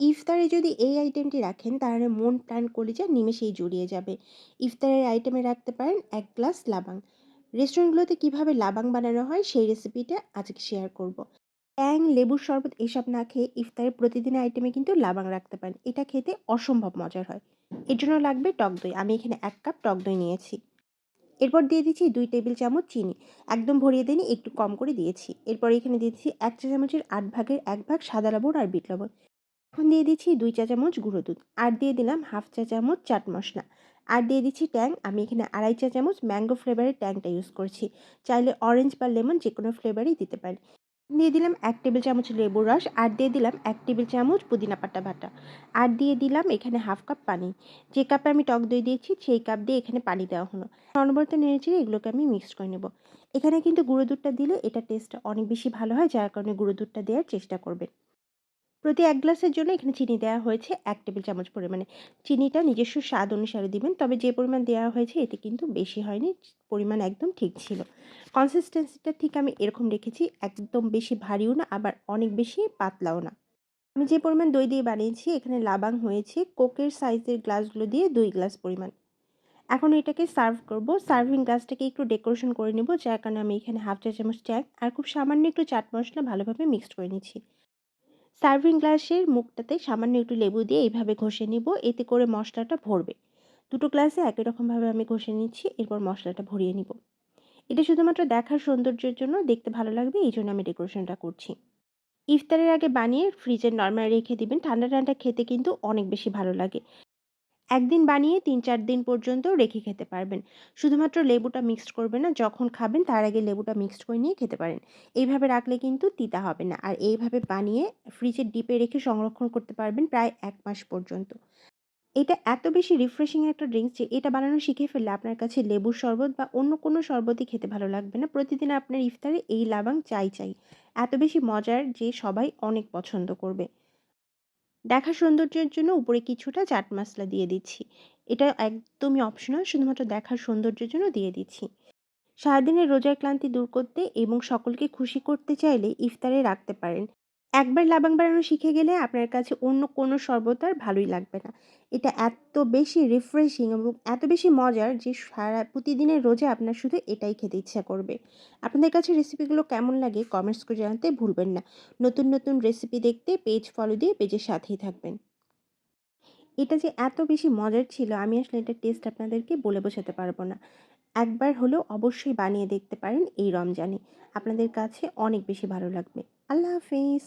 ইফতারে যদি এই আইটেমটি রাখেন তাহলে মন প্রাণ কলিজা নিমেষেই জুড়িয়ে যাবে। ইফতারের আইটেমে রাখতে পারেন এক গ্লাস লাবাং। রেস্টুরেন্টগুলোতে কীভাবে লাবাং বানানো হয় সেই রেসিপিটা আজকে শেয়ার করব। ট্যাং, লেবুর শরবত এসব না খেয়ে ইফতারের প্রতিদিনের আইটেমে কিন্তু লাবাং রাখতে পারেন। এটা খেতে অসম্ভব মজার হয়। এর জন্য লাগবে টক দই। আমি এখানে এক কাপ টক দই নিয়েছি। এরপর দিয়ে দিচ্ছি দুই টেবিল চামচ চিনি। একদম ভরিয়ে দেইনি, একটু কম করে দিয়েছি। এরপর এখানে দিয়ে দিচ্ছি ১ চা চামচের আট ভাগের এক ভাগ সাদা লবণ আর বিট লবণ। এখন দিয়ে দিচ্ছি দুই চা চামচ গুঁড়ো দুধ। আর দিয়ে দিলাম হাফ চা চামচ চাট মশলা আর দিয়ে দিচ্ছি ট্যাং। আমি এখানে ২.৫ চা চামচ ম্যাঙ্গো ফ্লেভারের ট্যাংটা ইউজ করছি। চাইলে অরেঞ্জ বা লেমন যে কোনো ফ্লেভারই দিতে পারেন। দিয়ে দিলাম এক টেবিল চামচ লেবুর রস, আর দিয়ে দিলাম এক টেবিল চামচ পুদিনা পাতা বাটা। আর দিয়ে দিলাম এখানে হাফ কাপ পানি। যে কাপে আমি টক দই দিয়েছি, সেই কাপ দিয়ে এখানে পানি দেওয়া হলো। অনবরত নেড়েচেড়ে এগুলোকে আমি মিক্সড করে নেব। এখানে কিন্তু গুঁড়ো দুধটা দিলে এটা টেস্টটা অনেক বেশি ভালো হয়, যার কারণে গুঁড়ো দুধটা দেওয়ার চেষ্টা করবেন। প্রতি এক গ্লাসের জন্য এখানে চিনি দেওয়া হয়েছে এক টেবিল চামচ পরিমাণে। চিনিটা নিজস্ব স্বাদ অনুসারে দিবেন। তবে যে পরিমাণ দেওয়া হয়েছে এতে কিন্তু বেশি হয়নি। পরিমাণ একদম ঠিক ছিল। কনসিস্টেন্সিটা ঠিক আমি এরকম রেখেছি। একদম বেশি ভারীও না, আবার অনেক বেশি পাতলাও না। আমি যে পরিমাণ দই দিয়ে বানিয়েছি, এখানে লাবাং হয়েছে, কোকের সাইজের গ্লাসগুলো দিয়ে দুই গ্লাস পরিমাণ। এখন এটাকে সার্ভ করব। সার্ভিং গ্লাসটাকে একটু ডেকোরেশন করে নেব, যার কারণে আমি এখানে হাফ চা চামচ ট্যাং আর খুব সামান্য একটু চাট মশলা ভালোভাবে মিক্সড করে নিচ্ছি। সার্ভিং গ্লাসের মুখটাতে সামান্য একটু লেবু দিয়ে এইভাবে ঘষে নিব। এতে করে মশলাটা ভরবে। দুটো গ্লাসে একই রকমভাবে আমি ঘষে নিচ্ছি, এরপর মশলাটা ভরিয়ে নিব। এটা শুধুমাত্র দেখার সৌন্দর্যের জন্য দেখতে ভালো লাগবে, এই জন্য আমি ডেকোরেশনটা করছি। ইফতারের আগে বানিয়ে ফ্রিজে নর্মাল রেখে দিবেন। ঠান্ডা ঠান্ডা খেতে কিন্তু অনেক বেশি ভালো লাগে। একদিন বানিয়ে তিন চার দিন পর্যন্ত রেখে খেতে পারবেন। শুধুমাত্র লেবুটা মিক্সড করবেন না, যখন খাবেন তার আগে লেবুটা মিক্সড করে নিয়ে খেতে পারেন। এইভাবে রাখলে কিন্তু তিতা হবে না। আর এইভাবে বানিয়ে ফ্রিজের ডিপে রেখে সংরক্ষণ করতে পারবেন প্রায় এক মাস পর্যন্ত। এটা এত বেশি রিফ্রেশিং একটা ড্রিঙ্কস যে এটা বানানো শিখে ফেললে আপনার কাছে লেবুর শরবত বা অন্য কোনো শরবতই খেতে ভালো লাগবে না। প্রতিদিন আপনার ইফতারে এই লাবাং চাই চাই। এত বেশি মজার যে সবাই অনেক পছন্দ করবে। দেখার সৌন্দর্যের জন্য উপরে কিছুটা চাট মশলা দিয়ে দিচ্ছি। এটা একদমই অপশনাল শুধুমাত্র দেখার সৌন্দর্যের জন্য দিয়ে দিচ্ছি। সারাদিনের রোজার ক্লান্তি দূর করতে এবং সকলকে খুশি করতে চাইলে ইফতারে রাখতে পারেন। একবার লাবাং বানানো শিখে গেলে আপনার কাছে অন্য কোনো শরবত আর ভালোই লাগবে না। এটা এত বেশি রিফ্রেশিং এবং এত বেশি মজার যে সারা প্রতিদিনের রোজে আপনার শুধু এটাই খেতে ইচ্ছা করবে। আপনাদের কাছে রেসিপিগুলো কেমন লাগে কমেন্টস করে জানাতে ভুলবেন না। নতুন নতুন রেসিপি দেখতে পেজ ফলো দিয়ে পেজের সাথেই থাকবেন। এটা যে এত বেশি মজার ছিল, আমি আসলে এটা টেস্ট আপনাদেরকে বলে বোঝাতে পারব না। একবার হলেও অবশ্যই বানিয়ে দেখতে পারেন এই রমজানে। আপনাদের কাছে অনেক বেশি ভালো লাগবে। আল্লাহ হাফিজ।